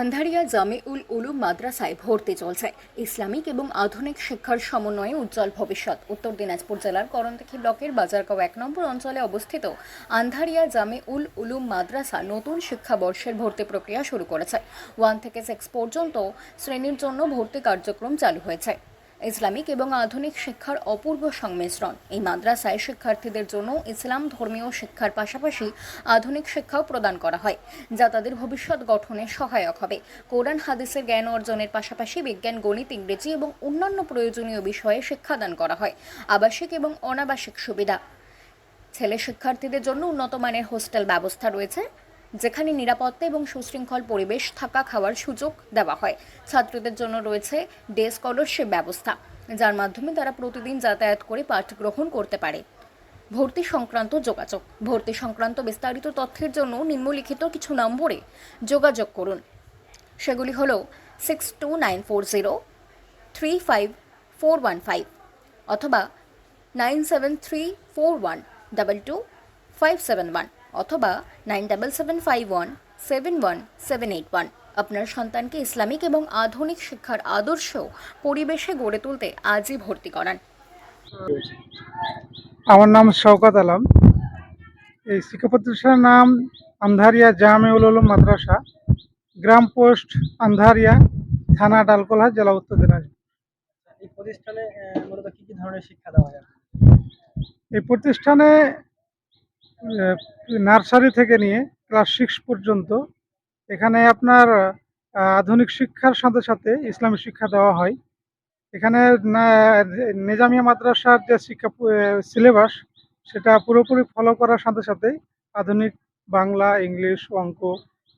আন্ধারিয়া জামে উল উলুম মাদ্রাসায় ভর্তি চলছে। ইসলামিক এবং আধুনিক শিক্ষার সমন্বয়ে উজ্জ্বল ভবিষ্যৎ। উত্তর দিনাজপুর জেলার করণদিঘি ব্লকের বাজারগাঁও এক নম্বর অঞ্চলে অবস্থিত আন্ধারিয়া জামে উল উলুম মাদ্রাসা নতুন শিক্ষাবর্ষের ভর্তি প্রক্রিয়া শুরু করেছে। ওয়ান থেকে সিক্স পর্যন্ত শ্রেণির জন্য ভর্তি কার্যক্রম চালু হয়েছে। ইসলামিক এবং আধুনিক শিক্ষার অপূর্ব সংমিশ্রণ। এই মাদ্রাসায় শিক্ষার্থীদের জন্য ইসলাম ধর্মীয় শিক্ষার পাশাপাশি আধুনিক শিক্ষাও প্রদান করা হয়, যা তাদের ভবিষ্যৎ গঠনে সহায়ক হবে। কোরআন, হাদিসের জ্ঞান অর্জনের পাশাপাশি বিজ্ঞান, গণিত, ইংরেজি এবং অন্যান্য প্রয়োজনীয় বিষয়ে শিক্ষাদান করা হয়। আবাসিক এবং অনাবাসিক সুবিধা। ছেলে শিক্ষার্থীদের জন্য উন্নত মানের হোস্টেল ব্যবস্থা রয়েছে। যেখানে নিরাপত্তা এবং সুশৃঙ্খল পরিবেশ, থাকা খাওয়ার সুযোগ দেওয়া হয়। ছাত্রদের জন্য রয়েছে ডে স্কলারশিপ ব্যবস্থা, যার মাধ্যমে তারা প্রতিদিন যাতায়াত করে পাঠ গ্রহণ করতে পারে। ভর্তি সংক্রান্ত যোগাযোগ, ভর্তি সংক্রান্ত বিস্তারিত তথ্যের জন্য নিম্নলিখিত কিছু নম্বরে যোগাযোগ করুন। সেগুলি হলো six two nine four zero three five four one five অথবা nine seven three four one double two five seven one অথবা nine double seven five one seven one seven eight one. আপনার সন্তানকে ইসলামিক এবং আধুনিক শিক্ষার আদর্শ পরিবেশে গড়ে তুলতে আজই ভর্তি করান। আমার নাম শওকত আলম। এই শিক্ষা প্রতিষ্ঠানের নাম আন্ধারিয়া জামে উল মাদ্রাসা গ্রাম পোস্ট আন্ধারিয়া থানা ডালকোলা জেলা উত্তর দিনাজপুর। এই প্রতিষ্ঠানে মূলত কি কি ধরনের শিক্ষা দেওয়া হয় এই প্রতিষ্ঠানে নার্সারি থেকে নিয়ে ক্লাস সিক্স পর্যন্ত। এখানে আপনার আধুনিক শিক্ষার সাথে সাথে ইসলামী শিক্ষা দেওয়া হয়। এখানে নিজামিয়া মাদ্রাসার যে শিক্ষা সিলেবাস, সেটা পুরোপুরি ফলো করার সাথে সাথে আধুনিক বাংলা, ইংলিশ, অঙ্ক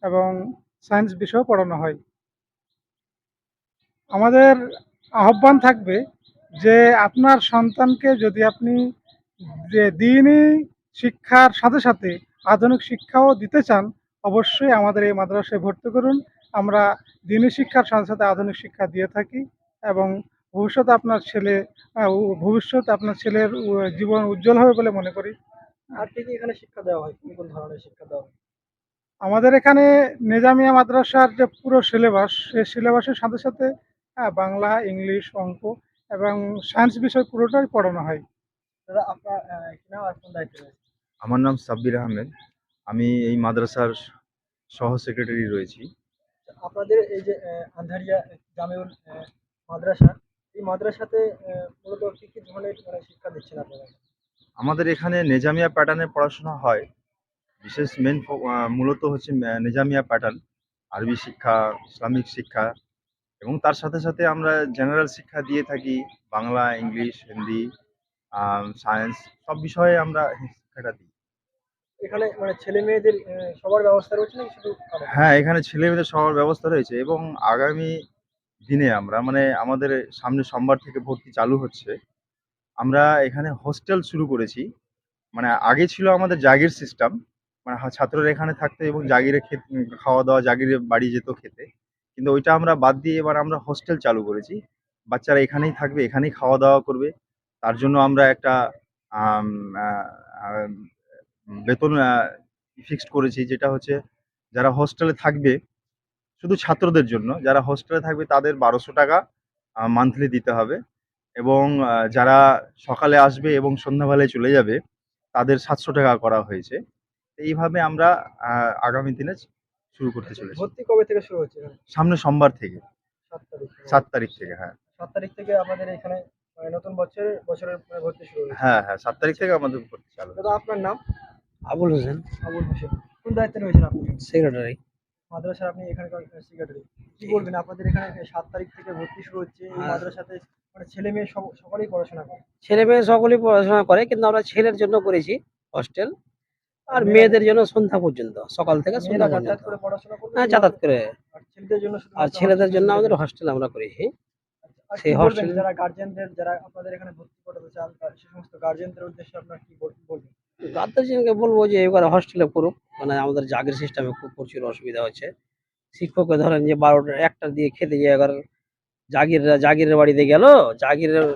এবং সায়েন্স বিষয় পড়ানো হয়। আমাদের আহ্বান থাকবে যে আপনার সন্তানকে যদি আপনি যে দিনই শিক্ষার সাথে সাথে আধুনিক শিক্ষাও দিতে চান অবশ্যই আমাদের এই মাদ্রাসায় ভর্তি করুন। আমরা দিনই শিক্ষার সাথে সাথে আধুনিক শিক্ষা দিয়ে থাকি এবং ভবিষ্যতে আপনার ছেলে ভবিষ্যৎ আপনার ছেলের জীবন উজ্জ্বল হবে বলে মনে করি। আর কি এখানে শিক্ষা দেওয়া হয়? কোন ধরনের শিক্ষা দেওয়া হয়? আমাদের এখানে নিজামিয়া মাদ্রাসার যে পুরো সিলেবাস সেই সিলেবাসের সাথে সাথে হ্যাঁ, বাংলা ইংলিশ অঙ্ক এবং সায়েন্স বিষয় পুরোটাই পড়ানো হয়। আপনার আহ, কি নাম আর কোন দায়িত্বে আমার নাম সাব্বির আহমেদ। আমি এই মাদ্রাসার সহ সেক্রেটারি রয়েছি। আপনাদের এই যে আন্ধারিয়া জামিউল মাদ্রাসা এই মাদ্রাসাতে মূলত কি কি ধরনের শিক্ষা দিচ্ছেন আপনারা? আমাদের এখানে নেজামিয়া প্যাটার্নে পড়াশোনা হয়। বিশেষ মেন মূলত হচ্ছে নেজামিয়া প্যাটার্ন। আরবি শিক্ষা ইসলামিক শিক্ষা এবং তার সাথে সাথে আমরা জেনারেল শিক্ষা দিয়ে থাকি। বাংলা ইংলিশ হিন্দি সায়েন্স সব বিষয়ে আমরা শিক্ষাটা দিই। এখানে মানে ছেলে মেয়েদের সবার ব্যবস্থা রয়েছে নাকি শুধু হ্যাঁ এখানে ছেলে মেয়েদের সবার ব্যবস্থা রয়েছে এবং আগামী দিনে আমরা মানে আমাদের সামনে সোমবার থেকে ভর্তি চালু হচ্ছে, আমরা এখানে হোস্টেল শুরু করেছি। মানে আগে ছিল আমাদের জাগির সিস্টেম মানে ছাত্ররা এখানে থাকতো এবং জাগিরে খাওয়া দাওয়া জাগিরে বাড়ি যেত খেতে। কিন্তু ওইটা আমরা বাদ দিয়ে এবার আমরা হোস্টেল চালু করেছি। বাচ্চারা এখানেই থাকবে, এখানেই খাওয়া দাওয়া করবে। তার জন্য আমরা একটা বেতন ফিক্সড করেছি যেটা হচ্ছে যারা হোস্টেলে থাকবে শুধু ছাত্রদের জন্য যারা হোস্টেলে থাকবে তাদের বারোশো টাকা মান্থলি দিতে হবে এবং যারা সকালে আসবে এবং সন্ধ্যাবেলায় চলে যাবে তাদের সাতশো টাকা করা হয়েছে। এইভাবে আমরা আগামী দিনে শুরু করতে চলেছি। ভর্তি কবে থেকে শুরু হচ্ছে সামনে সোমবার থেকে। সাত তারিখ থেকে। সাত তারিখ থেকে হ্যাঁ। সাত তারিখ থেকে আমাদের এখানে মানে নতুন বছরের বছরের মানে ভর্তি শুরু হ্যাঁ হ্যাঁ সাত তারিখ থেকে আমাদের ভর্তি চালু। দাদা আপনার নাম? আবুল হোসেন। আবুল হোসেন। কোন দায়িত্বে রয়েছেন আপনি? সেক্রেটারি মাদ্রাসার আপনি এখানকার সেক্রেটারি কি বলবেন? আপনাদের এখানে সাত তারিখ থেকে ভর্তি শুরু হচ্ছে। এই হ্যাঁ। মাদ্রাসাতে মানে ছেলে মেয়ে সকলেই পড়াশোনা করে? ছেলে মেয়ে সকলেই পড়াশোনা করে কিন্তু আমরা ছেলের জন্য করেছি হস্টেল আর মেয়েদের জন্য সন্ধ্যা পর্যন্ত সকাল থেকে সন্ধ্যা যাতায়াত পর্যন্ত। করে পড়াশোনা করবে? হ্যাঁ যাতায়াত করে। আর ছেলেদের জন্য আর ছেলেদের জন্য আমাদের হস্টেল আমরা করেছি। আর সেই কি যারা গার্জিয়ানদের যারা আপনাদের এখানে ভর্তি করাতে চান সে সমস্ত গার্জিয়ানদের উদ্দেশ্যে আপনার কি বলবেন? গার্জেনকে বলব যে এবার হস্টেলে করুক মানে আমাদের জাগের সিস্টেমে খুব প্রচুর অসুবিধা হচ্ছে। শিক্ষককে ধরেন যে বারোটা একটা দিয়ে খেতে যায় এবার জাগির জাগিরের বাড়িতে গেল। জাগিরের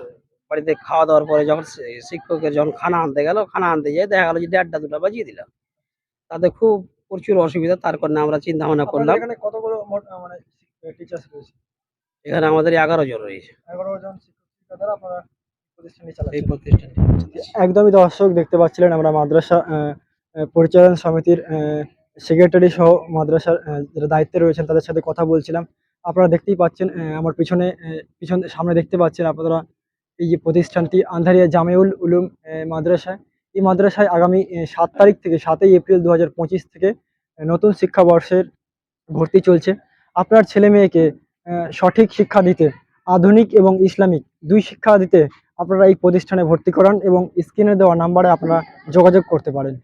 বাড়িতে খাওয়া দাওয়ার পরে যখন শিক্ষকের যখন খানা আনতে গেল খানা আনতে যায় দেখা গেলো যে দেড়টা দুটা বাজিয়ে দিলাম তাতে খুব প্রচুর অসুবিধা তার কারণে আমরা চিন্তা ভাবনা করলাম। এখানে কতগুলো মানে টিচার্স এখানে আমাদের এগারো জন রয়েছে। এগারো জন শিক্ষক শিক্ষিকারা এই প্রতিষ্ঠানটি একদমই দর্শক দেখতে পাচ্ছিলেন আমরা মাদ্রাসা পরিচালন সমিতির সেক্রেটারি সহ মাদ্রাসার যারা দায়িত্বে রয়েছেন তাদের সাথে কথা বলছিলাম। আপনারা দেখতেই পাচ্ছেন আমার পিছনে পিছন সামনে দেখতে পাচ্ছেন আপনারা এই যে প্রতিষ্ঠানটি আন্ধারিয়া জামেউল উলুম মাদ্রাসা। এই মাদ্রাসায় আগামী সাত তারিখ থেকে সাতই এপ্রিল দু হাজার পঁচিশ থেকে নতুন শিক্ষাবর্ষের ভর্তি চলছে। আপনার ছেলে মেয়েকে সঠিক শিক্ষা দিতে আধুনিক এবং ইসলামিক দুই শিক্ষা দিতে আপনারা এই প্রতিষ্ঠানে ভর্তি করান এবং স্ক্রিনে দেওয়া নাম্বারে আপনারা যোগাযোগ করতে পারেন।